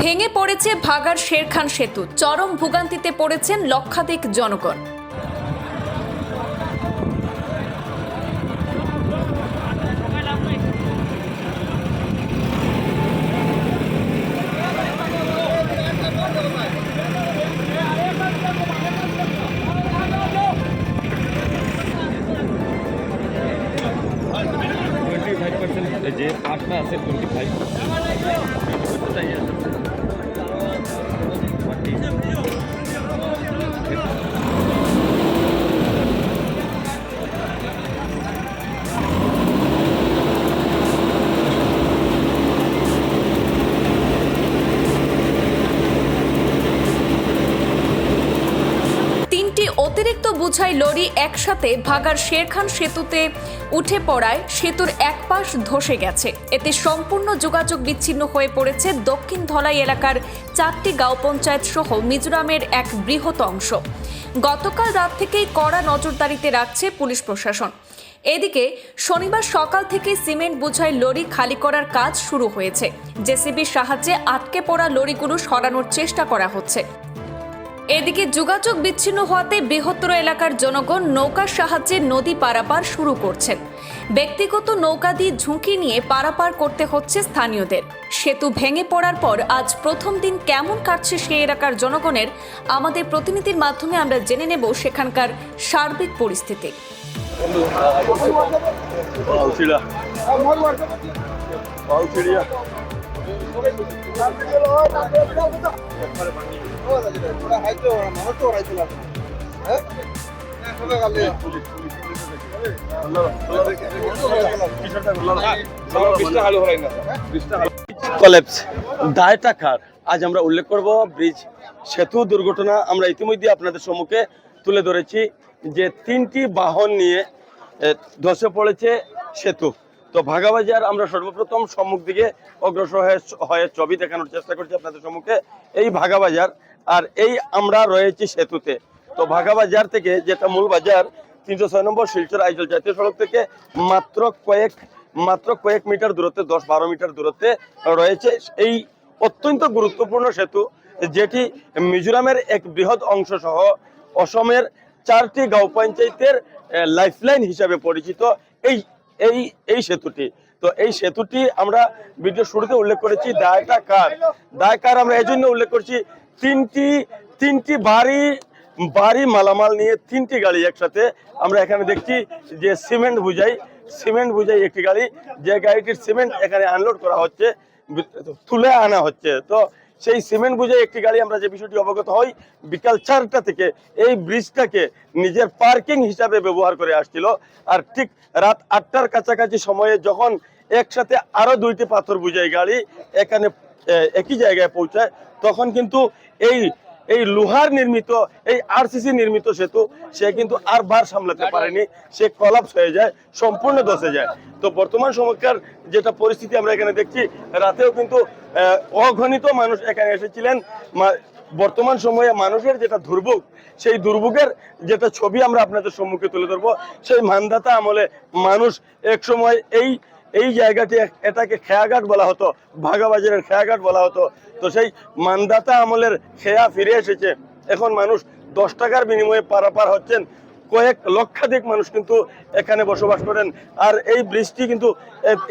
ভেঙে পড়েছে ভাগার শেরখান সেতু। চরম ভোগান্তিতে পড়েছেন লক্ষাধিক জনগণ। যে পার্টটা আছে টোয়েন্টি ফাইভ 这也是不可能 বুঝাই লরি একসাথে ভাগার শেরখান সেতুতে উঠে পড়ায় সেতুর এক পাশ ধসে গেছে। এতে সম্পূর্ণ যোগাযোগ বিচ্ছিন্ন হয়ে পড়েছে দক্ষিণ ধলাই এলাকার চারটি গাঁও পঞ্চায়েত সহ মিজোরামের এক বৃহৎ অংশ। গতকাল রাত থেকেই কড়া নজরদারিতে রাখছে পুলিশ প্রশাসন। এদিকে শনিবার সকাল থেকে সিমেন্ট বোঝাই লরি খালি করার কাজ শুরু হয়েছে। জেসিবির সাহায্যে আটকে পড়া লরিগুলো সরানোর চেষ্টা করা হচ্ছে। এদিকে যোগাযোগ বিচ্ছিন্ন হওয়াতে বৃহত্তর এলাকার জনগণ নৌকার সাহায্যে নদী পারাপার শুরু করছেন ব্যক্তিগত নৌকা দিয়ে ঝুঁকি নিয়ে পারাপার করতে হচ্ছে স্থানীয়দের। সেতু ভেঙে পড়ার পর আজ প্রথম দিন কেমন কাটছে সেই এলাকার জনগণের আমাদের প্রতিনিধির মাধ্যমে আমরা জেনে নেব সেখানকার সার্বিক পরিস্থিতি. আজ আমরা উল্লেখ করব ব্রিজ সেতু দুর্ঘটনা। আমরা ইতিমধ্যে আপনাদের সম্মুখে তুলে ধরেছি যে তিনটি বাহন নিয়ে ধসে পড়েছে সেতু। তো ভাগাবাজার আমরা সর্বপ্রথম সম্মুখ দিকে অগ্রসর হয়ে ছবি দেখানোর চেষ্টা করছি আপনাদের সম্মুখে। এই ভাগাবাজার আর এই আমরা রয়েছি সেতুতে। তো ভাগা বাজার থেকে যেটা মূল বাজার, তিনশো ছয় নম্বর শিলচর আইজল জাতীয় সড়ক থেকে মাত্র কয়েক মাত্র কয়েক মিটার দূরত্বে, দশ বারো মিটার দূরত্বে রয়েছে এই অত্যন্ত গুরুত্বপূর্ণ সেতু, যেটি মিজোরামের এক বৃহৎ অংশ সহ অসমের চারটি গাঁও পঞ্চায়েতের লাইফলাইন হিসাবে পরিচিত এই এই এই সেতুটি। তো এই সেতুটি আমরা ভিডিও শুরুতে উল্লেখ করেছি, দায়টা কার? দায় কার আমরা এই জন্য উল্লেখ করছি, তিনটি তিনটি বাড়ি বাড়ি মালামাল নিয়ে তিনটি গাড়ি একসাথে আমরা এখানে দেখছি যে সিমেন্ট বুঝাই সিমেন্ট বুঝাই একটি গাড়ি, যে গাড়িটির সিমেন্ট এখানে আনলোড করা হচ্ছে, তুলে আনা হচ্ছে। তো সেই সিমেন্ট বুঝে একটি গাড়ি আমরা যে বিষয়টি অবগত হই, বিকাল চারটা থেকে এই ব্রিজটাকে নিজের পার্কিং হিসাবে ব্যবহার করে আসছিল। আর ঠিক রাত আটটার কাছাকাছি সময়ে যখন একসাথে আরও দুইটি পাথর বুঝাই গাড়ি এখানে একই জায়গায় পৌঁছায়, তখন কিন্তু এই এই লোহার নির্মিত, এই আরসিসি নির্মিত সেতু, সে কিন্তু আর বার সামলাতে পারেনি। সে কলাপস হয়ে যায়, সম্পূর্ণ দশে যায়। তো বর্তমান সময়কার যেটা পরিস্থিতি আমরা এখানে দেখছি, রাতেও কিন্তু অগণিত মানুষ এখানে এসেছিলেন। বর্তমান সময়ে মানুষের যেটা দুর্ভোগ, সেই দুর্ভোগের যেটা ছবি আমরা আপনাদের সম্মুখে তুলে ধরবো, সেই মানদাতা আমলে মানুষ এক সময় এই এই জায়গাটি এটাকে খেয়াঘাট বলা হতো, ভাগাবাজারের খেয়াঘাট বলা হতো। তো সেই মানদাতা আমলের খেয়া ফিরে এসেছে। এখন মানুষ দশ টাকার বিনিময়ে পারাপার হচ্ছেন। কয়েক লক্ষাধিক মানুষ কিন্তু এখানে বসবাস করেন। আর এই ব্রিজটি কিন্তু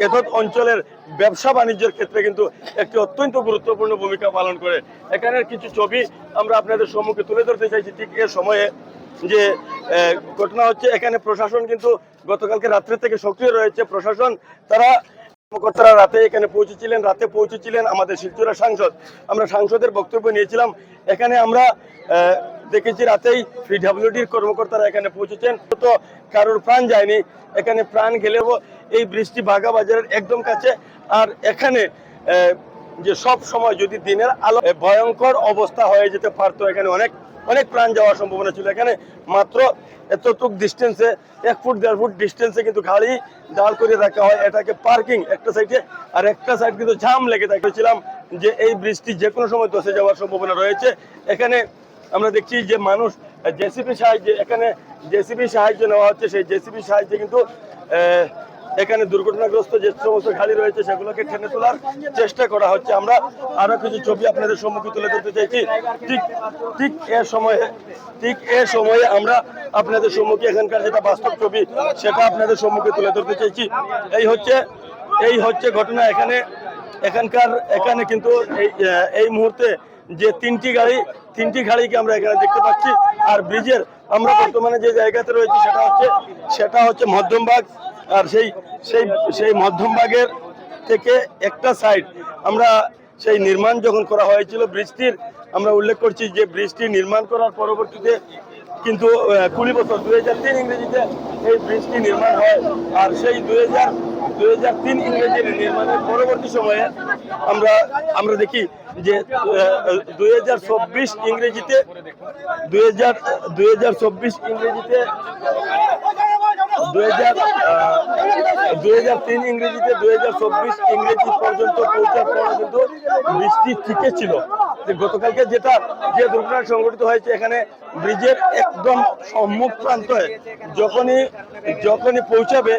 এতদ অঞ্চলের ব্যবসা বাণিজ্যের ক্ষেত্রে কিন্তু একটি অত্যন্ত গুরুত্বপূর্ণ ভূমিকা পালন করে। এখানের কিছু ছবি আমরা আপনাদের সম্মুখে তুলে ধরতে চাইছি। ঠিক এ সময়ে যে ঘটনা হচ্ছে, এখানে প্রশাসন কিন্তু গতকালকে রাত্রে থেকে সক্রিয় রয়েছে। প্রশাসন, তারা কর্মকর্তারা রাতে এখানে পৌঁছেছিলেন, রাতে পৌঁছেছিলেন আমাদের শিলচরা সাংসদ। আমরা সাংসদের বক্তব্য নিয়েছিলাম। এখানে আমরা দেখেছি রাতেই পিডাব্লিউডির কর্মকর্তারা এখানে পৌঁছেছেন। তো কারোর প্রাণ যায়নি। এখানে প্রাণ গেলেও এই বৃষ্টি বাঘা বাজারের একদম কাছে। আর এখানে যে সব সময় যদি দিনের আলো ভয়ঙ্কর অবস্থা হয়ে যেতে পারতো এখানে অনেক অনেক প্রাণ যাওয়ার সম্ভাবনা ছিল। এখানে মাত্র এতটুক ডিস্টেন্সে এক ফুট, দেড় ফুট ডিস্টেন্সে কিন্তু গাড়ি দাঁড় করে রাখা হয়। এটাকে পার্কিং একটা সাইডে আর একটা সাইড কিন্তু জাম লেগে থাকছিলাম যে এই বৃষ্টি যে কোনো সময় ধসে যাওয়ার সম্ভাবনা রয়েছে। এখানে আমরা দেখছি যে মানুষ জেসিপি সাহায্যে এখানে জেসিপি সাহায্য নেওয়া হচ্ছে। সেই জেসিপি সাহায্যে কিন্তু এখানে দুর্ঘটনাগ্রস্ত যে সমস্ত গাড়ি রয়েছে সেগুলোকে টেনে তোলার চেষ্টা করা হচ্ছে। আমরা আরও কিছু ছবি আপনাদের সম্মুখে তুলে ধরতে চাইছি। ঠিক ঠিক এ সময়ে, ঠিক এ সময়ে আমরা আপনাদের সম্মুখে এখানকার যেটা বাস্তব ছবি, সেটা আপনাদের সম্মুখে তুলে ধরতে চাইছি। এই হচ্ছে এই হচ্ছে ঘটনা। এখানে, এখানকার, এখানে কিন্তু এই এই মুহূর্তে যে তিনটি গাড়ি, তিনটি গাড়িকে আমরা এখানে দেখতে পাচ্ছি। আর ব্রিজের আমরা বর্তমানে যে জায়গাতে রয়েছি সেটা হচ্ছে সেটা হচ্ছে মধ্যমবাগ। আর সেই সেই সেই মধ্যমবাগের থেকে একটা সাইড আমরা সেই নির্মাণ যখন করা হয়েছিল ব্রিজটির আমরা উল্লেখ করছি যে ব্রিজটি নির্মাণ করার পরবর্তীতে কিন্তু কুড়ি বছর, দুই হাজার তিন ইংরেজিতে এই ব্রিজটি নির্মাণ হয়। আর সেই দুই হাজার দুই হাজার তিন ইংরেজির নির্মাণের পরবর্তী সময়ে আমরা আমরা দেখি যে দুই হাজার চব্বিশ ইংরেজিতে, দুই হাজার দুই হাজার চব্বিশ ইংরেজিতে হাজার তিন ইংরেজিতে হাজার চব্বিশ ইংরেজি পর্যন্ত কিন্তু ঠিকই ছিল গতকালকে যেটা, যে দুর্ঘটনা সংঘটিত হয়েছে, এখানে ব্রিজের একদম সম্মুখ প্রান্তে যখনই যখনই পৌঁছাবে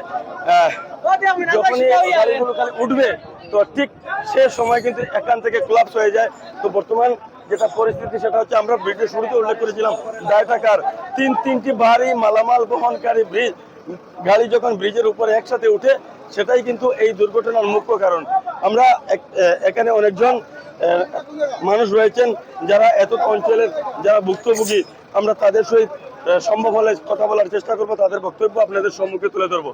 যখনই গাড়িগুলো খালি উঠবে, তো ঠিক সে সময় কিন্তু এখান থেকে ক্লাবস হয়ে যায়। তো বর্তমান যেটা পরিস্থিতি সেটা হচ্ছে, আমরা ব্রিজের শুরুতে উল্লেখ করেছিলাম ডায়টাকার তিন তিনটি ভারী মালামাল বহনকারী ব্রিজ গাড়ি যখন ব্রিজের উপরে একসাথে উঠে, সেটাই কিন্তু এই দুর্ঘটনার মুখ্য কারণ। আমরা এখানে অনেকজন মানুষ রয়েছেন যারা এত অঞ্চলের যারা ভুক্তভোগী। আমরা তাদের সহিত সম্ভব হলে কথা বলার চেষ্টা করব, তাদের বক্তব্য আপনাদের সম্মুখে তুলে ধরবো।